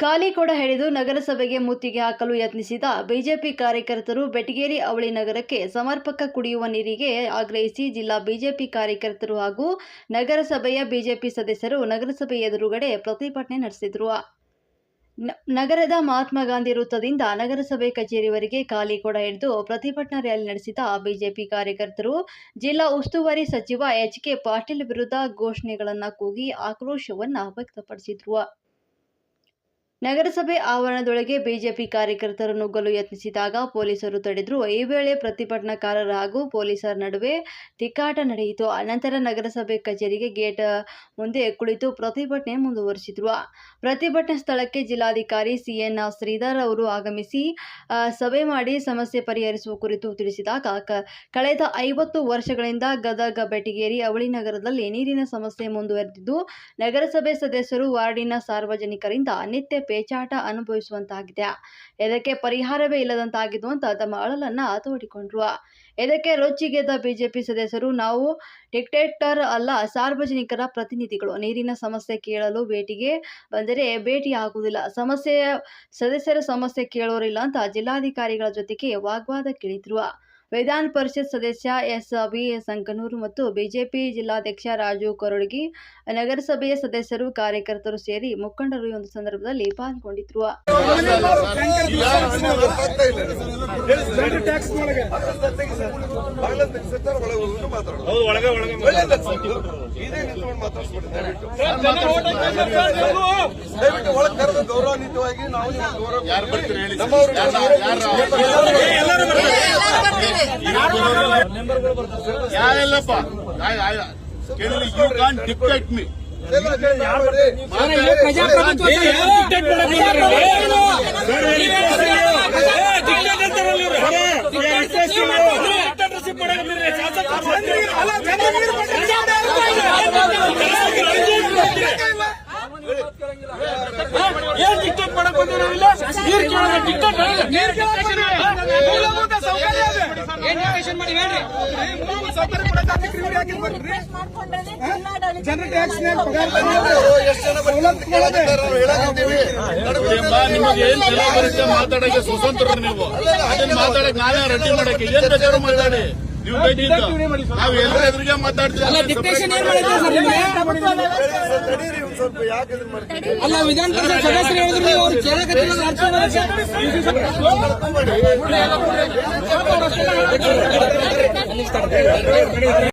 ಖಾಲಿ ಕೊಡ ಹಿಡಿದು ನಗರಸಭೆಗೆ ಮುತ್ತಿಗೆ ಹಾಕಲು ಯತ್ನಿಸಿದ ಬಿಜೆಪಿ ಕಾರ್ಯಕರ್ತರು ಬೆಟಗೇರಿ ಅವಳಿ ನಗರಕ್ಕೆ ಸಮರ್ಪಕ ಕುಡಿಯುವ ನೀರಿಗೆ ಆಗ್ರಹಿಸಿ ಜಿಲ್ಲಾ ಬಿಜೆಪಿ ಕಾರ್ಯಕರ್ತರು ಹಾಗೂ ನಗರಸಭೆಯ ಬಿಜೆಪಿ ಸದಸ್ಯರು ನಗರಸಭೆ ಎದುರುಗಡೆ ಪ್ರತಿಭಟನೆ ನಡೆಸಿದರು. ನಗರದ ಮಹಾತ್ಮ ಗಾಂಧಿ ವೃತ್ತದಿಂದ ನಗರಸಭೆ ಕಚೇರಿವರೆಗೆ ಖಾಲಿ ಕೊಡ ಹಿಡಿದು ಪ್ರತಿಭಟನಾ ರ್ಯಾಲಿ ನಡೆಸಿದ ಬಿಜೆಪಿ ಕಾರ್ಯಕರ್ತರು, ಜಿಲ್ಲಾ ಉಸ್ತುವಾರಿ ಸಚಿವ ಎಚ್ ಕೆ ಪಾಟೀಲ್ ವಿರುದ್ಧ ಘೋಷಣೆಗಳನ್ನು ಕೂಗಿ ಆಕ್ರೋಶವನ್ನು ವ್ಯಕ್ತಪಡಿಸಿದರು. ನಗರಸಭೆ ಆವರಣದೊಳಗೆ ಬಿಜೆಪಿ ಕಾರ್ಯಕರ್ತರು ನುಗ್ಗಲು ಯತ್ನಿಸಿದಾಗ ಪೊಲೀಸರು ತಡೆದರು. ಈ ವೇಳೆ ಪ್ರತಿಭಟನಾಕಾರರ ಹಾಗೂ ಪೊಲೀಸರ ನಡುವೆ ತಿಕ್ಕಾಟ ನಡೆಯಿತು. ಅನಂತರ ನಗರಸಭೆ ಕಚೇರಿಗೆ ಗೇಟ್ ಮುಂದೆ ಕುಳಿತು ಪ್ರತಿಭಟನೆ ಮುಂದುವರಿಸಿದ್ರು. ಪ್ರತಿಭಟನೆ ಸ್ಥಳಕ್ಕೆ ಜಿಲ್ಲಾಧಿಕಾರಿ ಸಿಎನ್ ಶ್ರೀಧರ್ ಅವರು ಆಗಮಿಸಿ ಸಭೆ ಮಾಡಿ ಸಮಸ್ಯೆ ಪರಿಹರಿಸುವ ಕುರಿತು ತಿಳಿಸಿದಾಗ ಕಳೆದ ಐವತ್ತು ವರ್ಷಗಳಿಂದ ಗದಗ ಬೆಟಗೇರಿ ಅವಳಿ ನಗರದಲ್ಲಿ ನೀರಿನ ಸಮಸ್ಯೆ ಮುಂದುವರೆದಿದ್ದು, ನಗರಸಭೆ ಸದಸ್ಯರು ವಾರ್ಡಿನ ಸಾರ್ವಜನಿಕರಿಂದ ನಿತ್ಯ ಪೇಚಾಟ ಅನುಭವಿಸುವಂತಾಗಿದೆ. ಇದಕ್ಕೆ ಪರಿಹಾರವೇ ಇಲ್ಲದಂತಾಗಿದ್ದು ಅಂತ ತಮ್ಮ ಅಳಲನ್ನ ತೋಡಿಕೊಂಡ್ರು. ಇದಕ್ಕೆ ರೊಚ್ಚಿಗೆದ್ದ ಬಿಜೆಪಿ ಸದಸ್ಯರು? ನಾವು ಡಿಕ್ಟೇಟರ್ ಅಲ್ಲ, ಸಾರ್ವಜನಿಕರ ಪ್ರತಿನಿಧಿಗಳು. ನೀರಿನ ಸಮಸ್ಯೆ ಕೇಳಲು ಭೇಟಿಗೆ ಬಂದರೆ ಭೇಟಿ ಆಗುವುದಿಲ್ಲ. ಸಮಸ್ಯೆ ಸದಸ್ಯರ ಸಮಸ್ಯೆ ಕೇಳೋರಿಲ್ಲ ಅಂತ ಜಿಲ್ಲಾಧಿಕಾರಿಗಳ ಜೊತೆಗೆ ವಾಗ್ವಾದಕ್ಕಿಳಿದ್ರು ವಿಧಾನ ಪರಿಷತ್ ಸದಸ್ಯ ಎಸ್ ವಿ ಸಂಕನೂರು ಮತ್ತು ಬಿಜೆಪಿ ಜಿಲ್ಲಾಧ್ಯಕ್ಷ ರಾಜು ಕೊರಡಗಿ ನಗರಸಭೆಯ ಸದಸ್ಯರು ಕಾರ್ಯಕರ್ತರು ಸೇರಿ ಮುಖಂಡರು ಈ ಒಂದು ಸಂದರ್ಭದಲ್ಲಿ ಪಾಲ್ಗೊಂಡಿದ್ರು. ಟ್ಯಾಕ್ಸ್ ನಾವು ಗೌರವ ಯಾರು ಬರ್ತೀರಿ ದಯವಿಟ್ಟು ಒಳಗೆ ಕರೆದು ಗೌರವಾನ್ವಿತವಾಗಿ ನಾವು ನಿಮ್ಗೆ ಗೌರವ ಯಾರೆಲ್ಲಪ್ಪ ಕೇಳಿ ಯು ಕಾನ್ ಡಿಕ್ಟೇಟ್ ಮಿ ಏನ್ ಟಿಕೆಟ್ ಮಾಡಕ್ ಬಂದಿವಿ ನಾವಿಲ್ಲ ನೀರ್ ಕೇಳೋದು ಟಿಕೆಟ್ ನೀರ್ ಅದು. ಏನ್ ಡಿಸ್ಕಷನ್ ಮಾಡಿ ಹೇಳ್ರಿ? ಜನರ ಟ್ಯಾಕ್ಸ್ ಎಷ್ಟು ಜನ ಬರ್ತಾರೆ ನಾವು ಅಮ್ಮ, ನಿಮಗೆ ಏನ್ ತಲೆ ಬರುತ್ತೆ? ಮಾತಾಡಕ್ಕೆ ಸ್ವತಂತ್ರ ನೀವು. ಅದನ್ನ ಮಾತಾಡಕ್ ನಾನೇ ರೆಡಿ ಮಾಡಕ್ಕೆ ಏನ್ ಬೇಕಾದ್ರೂ ಮಾತಾಡಿ. ನೀವು ನಾವು ಎಲ್ಲರ ಎದುರಿಗೆ ಮಾತಾಡ್ತೀವಿ ಡಿಕ್ಟೇಷನ್ ಏನ್ ಮಾಡಿದ್ರೆ ಸರ್ ತಡೀರಿ ಸ್ವಲ್ಪ ಯಾಕೆ ಇದನ್ನ ಅಲ್ಲ ವಿಧಾನ ಪರಿಷತ್ ಸದಸ್ಯರು ಹೇಳಿದ್ರು ನೀವು ಅವ್ರು ಮಾಡ್ರಿ.